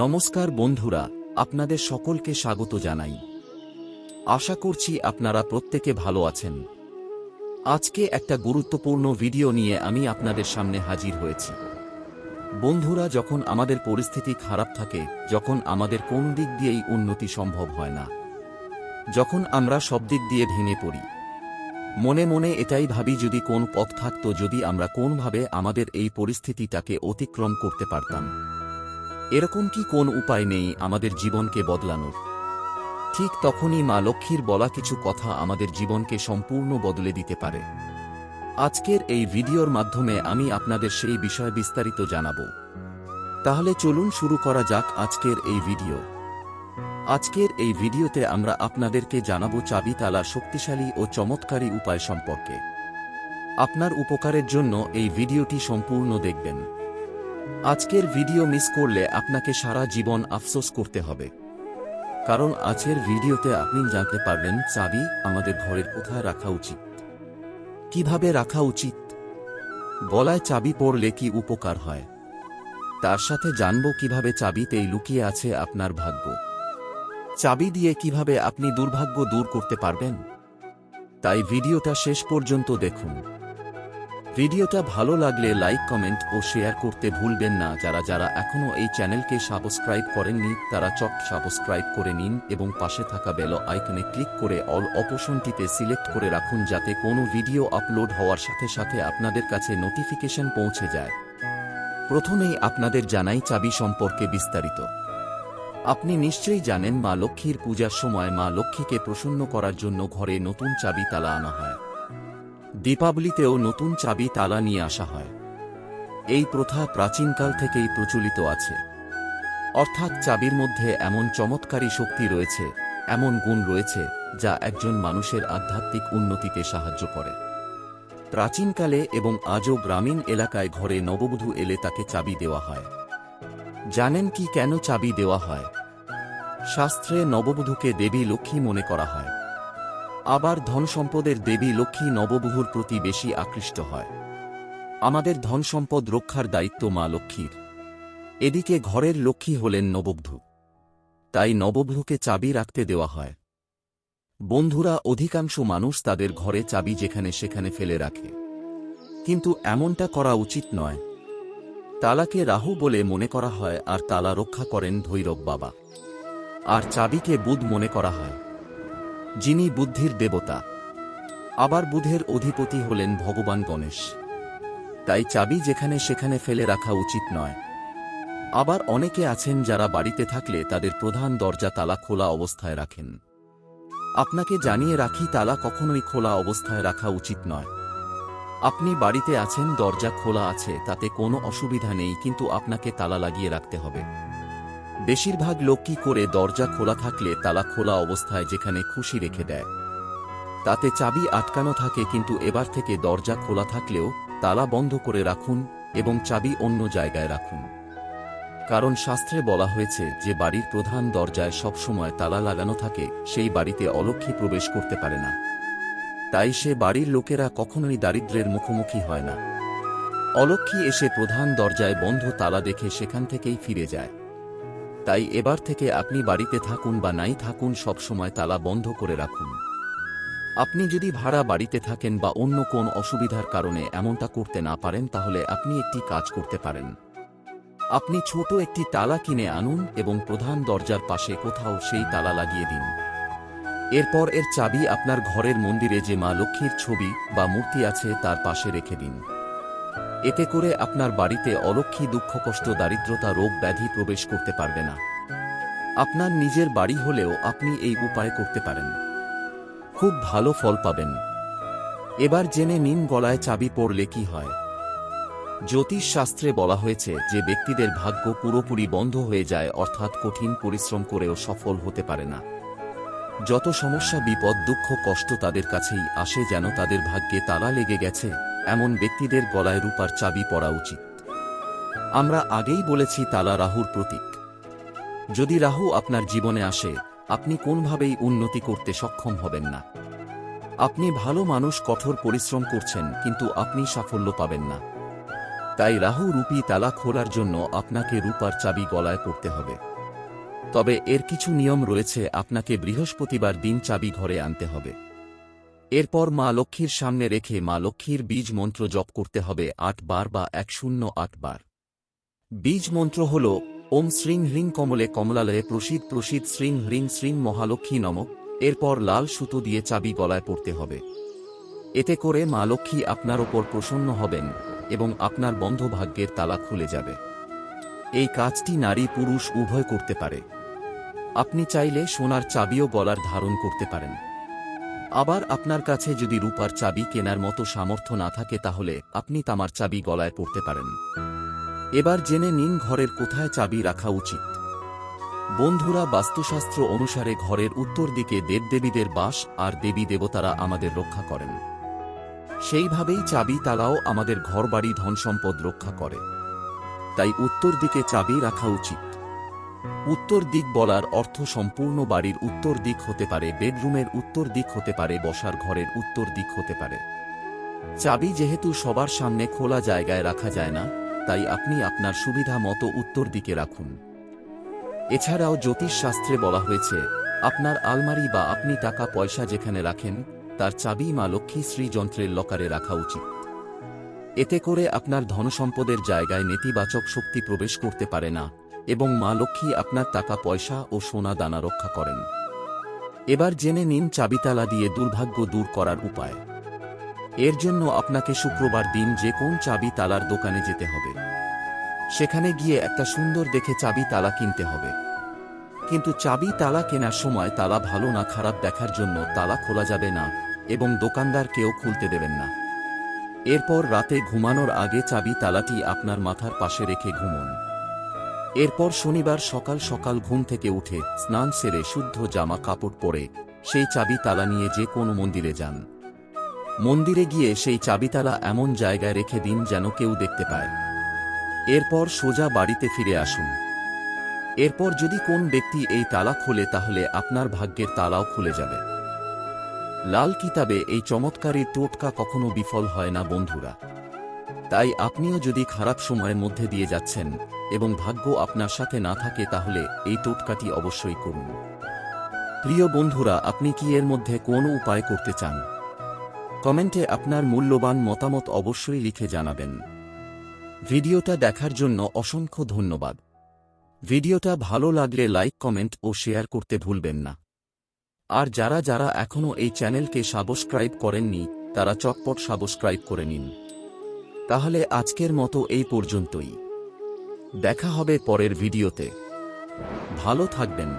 নমস্কার বন্ধুরা, আপনাদের সকলকে স্বাগত জানাই। আশা করছি আপনারা প্রত্যেকে ভালো আছেন। আজকে একটা গুরুত্বপূর্ণ ভিডিও নিয়ে আমি আপনাদের সামনে হাজির হয়েছি। বন্ধুরা, যখন আমাদের পরিস্থিতি খারাপ থাকে, যখন আমাদের কোন দিক দিয়েই উন্নতি সম্ভব হয় না, যখন আমরা সব দিক দিয়ে ভেঙে পড়ি, মনে মনে এটাই ভাবি যদি কোন পথ থাকত, যদি আমরা কোনভাবে আমাদের এই পরিস্থিতিটাকে অতিক্রম করতে পারতাম। এরকম কি কোন উপায় নেই আমাদের জীবনকে বদলানোর? ঠিক তখনই মা লক্ষ্মীর বলা কিছু কথা আমাদের জীবনকে সম্পূর্ণ বদলে দিতে পারে। আজকের এই ভিডিওর মাধ্যমে আমি আপনাদের সেই বিষয়ে বিস্তারিত জানাব। তাহলে চলুন শুরু করা যাক আজকের এই ভিডিও। আজকের এই ভিডিওতে আমরা আপনাদেরকে জানাব চাবি তালা শক্তিশালী ও চমৎকারী উপায় সম্পর্কে। আপনার উপকারের জন্য এই ভিডিওটি সম্পূর্ণ দেখবেন। আজকের ভিডিও মিস করলে আপনাকে সারা জীবন আফসোস করতে হবে। কারণ আজকের ভিডিওতে আপনি জানতে পারবেন চাবি আমাদের ঘরের কোথায় রাখা উচিত। কীভাবে রাখা উচিত? গলায় চাবি পড়লে কি উপকার হয়? তার সাথে জানব কীভাবে চাবিতেই লুকিয়ে আছে আপনার ভাগ্য। চাবি দিয়ে কীভাবে আপনি দুর্ভাগ্য দূর করতে পারবেন? তাই ভিডিওটা শেষ পর্যন্ত দেখুন। ভিডিওটা ভালো লাগলে লাইক, কমেন্ট ও শেয়ার করতে ভুলবেন না। যারা যারা এখনও এই চ্যানেলকে সাবস্ক্রাইব করেননি, তারা চট সাবস্ক্রাইব করে নিন এবং পাশে থাকা বেল আইকনে ক্লিক করে অল অপশনটিতে সিলেক্ট করে রাখুন যাতে কোনো ভিডিও আপলোড হওয়ার সাথে সাথে আপনাদের কাছে নোটিফিকেশন পৌঁছে যায়। প্রথমেই আপনাদের জানাই চাবি সম্পর্কে বিস্তারিত। আপনি নিশ্চয়ই জানেন মা লক্ষ্মীর পূজার সময় মা লক্ষ্মীকে প্রসন্ন করার জন্য ঘরে নতুন চাবি তালা আনা হয়। দীপাবলিতেও নতুন চাবি তালা নিয়ে আসা হয়। এই প্রথা প্রাচীনকাল থেকেই প্রচলিত আছে। অর্থাৎ চাবির মধ্যে এমন চমৎকারী শক্তি রয়েছে, এমন গুণ রয়েছে, যা একজন মানুষের আধ্যাত্মিক উন্নতিতে সাহায্য করে। প্রাচীনকালে এবং আজও গ্রামীণ এলাকায় ঘরে নববধূ এলে তাকে চাবি দেওয়া হয়। জানেন কি কেন চাবি দেওয়া হয়? শাস্ত্রে নববধূকে দেবী লক্ষ্মী মনে করা হয়। আবার ধন সম্পদের দেবী লক্ষ্মী নববধূর প্রতি বেশি আকৃষ্ট হয়। আমাদের ধন সম্পদ রক্ষার দায়িত্ব মা লক্ষ্মীর। এদিকে ঘরের লক্ষ্মী হলেন নববধূ। তাই নববধূকে চাবি রাখতে দেওয়া হয়। বন্ধুরা অধিকাংশ মানুষ তাদের ঘরে চাবি যেখানে সেখানে ফেলে রাখে। কিন্তু এমনটা করা উচিত নয়। তালাকে রাহু বলে মনে করা হয় আর তালা রক্ষা করেন ভৈরব বাবা। আর চাবিকে বুধ মনে করা হয়। যিনি বুদ্ধির দেবতা। আবার বুধের অধিপতি হলেন ভগবান গণেশ। তাই চাবি যেখানে সেখানে ফেলে রাখা উচিত নয়। আবার অনেকে আছেন যারা বাড়িতে থাকলে তাদের প্রধান দরজা তালা খোলা অবস্থায় রাখেন। আপনাকে জানিয়ে রাখি তালা কখনোই খোলা অবস্থায় রাখা উচিত নয়। আপনি বাড়িতে আছেন, দরজা খোলা আছে, তাতে কোনো অসুবিধা নেই, কিন্তু আপনাকে তালা লাগিয়ে রাখতে হবে। বেশিরভাগ লোক কি করে দরজা খোলা থাকলে তালা খোলা অবস্থায় যেখানে খুশি রেখে দেয়। তাতে চাবি আটকানো থাকে কিন্তু এবার থেকে দরজা খোলা থাকলেও তালা বন্ধ করে রাখুন এবং চাবি অন্য জায়গায় রাখুন। কারণ শাস্ত্রে বলা হয়েছে, যে বাড়ির প্রধান দরজায় সবসময় তালা লাগানো থাকে, সেই বাড়িতে অলক্ষী প্রবেশ করতে পারে না। তাই সে বাড়ির লোকেরা কখনোই দারিদ্র্যের মুখোমুখি হয় না। অলক্ষী এসে প্রধান দরজায় বন্ধ তালা দেখে সেখান থেকেই ফিরে যায়। তাই এবার থেকে আপনি বাড়িতে থাকুন বা নাই থাকুন সবসময় তালা বন্ধ করে রাখুন। আপনি যদি ভাড়া বাড়িতে থাকেন বা অন্য কোন অসুবিধার কারণে এমনটা করতে না পারেন, তাহলে আপনি একটি কাজ করতে পারেন। আপনি ছোট একটি তালা কিনে আনুন এবং প্রধান দরজার পাশে কোথাও সেই তালা লাগিয়ে দিন। এরপর এর চাবি আপনার ঘরের মন্দিরে যে মা লক্ষ্মীর ছবি বা মূর্তি আছে তার পাশে রেখে দিন। এতে করে আপনার বাড়িতে অলক্ষী দুঃখ কষ্ট, দারিদ্রতা, রোগ ব্যাধি প্রবেশ করতে পারবে না। আপনার নিজের বাড়ি হলেও আপনি এই উপায় করতে পারেন। খুব ভালো ফল পাবেন। এবার জেনে নিন গলায় চাবি পড়লে কি হয়। জ্যোতিষ শাস্ত্রে বলা হয়েছে, যে ব্যক্তিদের ভাগ্য পুরোপুরি বন্ধ হয়ে যায়, অর্থাৎ কঠিন পরিশ্রম করেও সফল হতে পারে না। যত সমস্যা, বিপদ, দুঃখ, কষ্ট তাদের কাছেই আসে যেন তাদের ভাগ্যে তালা লেগে গেছে, এমন ব্যক্তিদের গলায় রূপার চাবি পড়া উচিত। আমরা আগেই বলেছি তালা রাহুর প্রতীক। যদি রাহু আপনার জীবনে আসে, আপনি কোনভাবেই উন্নতি করতে সক্ষম হবেন না। আপনি ভালো মানুষ, কঠোর পরিশ্রম করছেন, কিন্তু আপনি সাফল্য পাবেন না। তাই রাহু রূপী তালা খোলার জন্য আপনাকে রূপার চাবি গলায় পড়তে হবে। তবে এর কিছু নিয়ম রয়েছে, আপনাকে বৃহস্পতিবার দিন চাবি ঘরে আনতে হবে। এরপর মা লক্ষ্মীর সামনে রেখে মা লক্ষ্মীর বীজ মন্ত্র জপ করতে হবে আট বার বা এক শূন্য আট বার। বীজ মন্ত্র হল, ওম শ্রীং হ্রিং কমলে কমলালয়ে প্রসিদ প্রসিদ শ্রীং হ্রিং শ্রীং মহালক্ষ্মী নমক এরপর লাল সুতো দিয়ে চাবি গলায় পড়তে হবে। এতে করে মা লক্ষ্মী আপনার ওপর প্রসন্ন হবেন এবং আপনার বন্ধ ভাগ্যের তালা খুলে যাবে। এই কাজটি নারী পুরুষ উভয় করতে পারে। আপনি চাইলে সোনার চাবিও গলার ধারণ করতে পারেন। আবার আপনার কাছে যদি রূপার চাবি কেনার মতো সামর্থ্য না থাকে তাহলে আপনি তামার চাবি গলায় পড়তে পারেন। এবার জেনে নিন ঘরের কোথায় চাবি রাখা উচিত। বন্ধুরা, বাস্তুশাস্ত্র অনুসারে ঘরের উত্তর দিকে দেবদেবীদের বাস আর দেবী দেবতারা আমাদের রক্ষা করেন। সেইভাবেই চাবি তালাও আমাদের ঘরবাড়ি ধনসম্পদ রক্ষা করে। তাই উত্তর দিকে চাবি রাখা উচিত। উত্তর দিক বলার অর্থ সম্পূর্ণ বাড়ির উত্তর দিক হতে পারে, বেডরুমের উত্তর দিক হতে পারে, বসার ঘরের উত্তর দিক হতে পারে। চাবি যেহেতু সবার সামনে খোলা জায়গায় রাখা যায় না, তাই আপনি আপনার সুবিধা মতো উত্তর দিকে রাখুন। এছাড়াও জ্যোতিষ শাস্ত্রে বলা হয়েছে, আপনার আলমারি বা আপনি টাকা পয়সা যেখানে রাখেন, তার চাবি মা লক্ষ্মী শ্রী যন্ত্রের লকারে রাখা উচিত। এতে করে আপনার ধনসম্পদের জায়গায় নেতিবাচক শক্তি প্রবেশ করতে পারে না, এবং মা লক্ষ্মী আপনার টাকা, পয়সা ও সোনা দানা রক্ষা করেন। এবার জেনে নিন চাবিতালা দিয়ে দুর্ভাগ্য দূর করার উপায়। এর জন্য আপনাকে শুক্রবার দিন যে কোন চাবি তালার দোকানে যেতে হবে। সেখানে গিয়ে একটা সুন্দর দেখে চাবি তালা কিনতে হবে। কিন্তু চাবি তালা কেনার সময় তালা ভালো না খারাপ দেখার জন্য তালা খোলা যাবে না, এবং দোকানদার কেউ খুলতে দেবেন না। এরপর রাতে ঘুমানোর আগে চাবি তালাটি আপনার মাথার পাশে রেখে ঘুমন। এরপর শনিবার সকাল সকাল ঘুম থেকে উঠে স্নান সেরে শুদ্ধ জামা কাপড় পরে সেই চাবি তালা নিয়ে যে কোনো মন্দিরে যান। মন্দিরে গিয়ে সেই চাবিতালা এমন জায়গায় রেখে দিন যেন কেউ দেখতে পায়। এরপর সোজা বাড়িতে ফিরে আসুন। এরপর যদি কোন ব্যক্তি এই তালা খোলে তাহলে আপনার ভাগ্যের তালাও খুলে যাবে। লাল কিতাবে এই চমৎকারী টোটকা কখনো বিফল হয় না, বন্ধুরা। তাই আপনিও যদি খারাপ সময়ের মধ্যে দিয়ে যাচ্ছেন এবং ভাগ্য আপনার সাথে না থাকে, তাহলে এই টোটকাটি অবশ্যই করুন। প্রিয় বন্ধুরা, আপনি কি এর মধ্যে কোন উপায় করতে চান? কমেন্টে আপনার মূল্যবান মতামত অবশ্যই লিখে জানাবেন। ভিডিওটা দেখার জন্য অসংখ্য ধন্যবাদ। ভিডিওটা ভালো লাগলে লাইক, কমেন্ট ও শেয়ার করতে ভুলবেন না। আর যারা যারা এখনও এই চ্যানেলকে সাবস্ক্রাইব করেননি, তারা চটপট সাবস্ক্রাইব করে নিন। তাহলে আজকের মতো এই পর্যন্তই। দেখা হবে পরের ভিডিওতে। ভালো থাকবেন।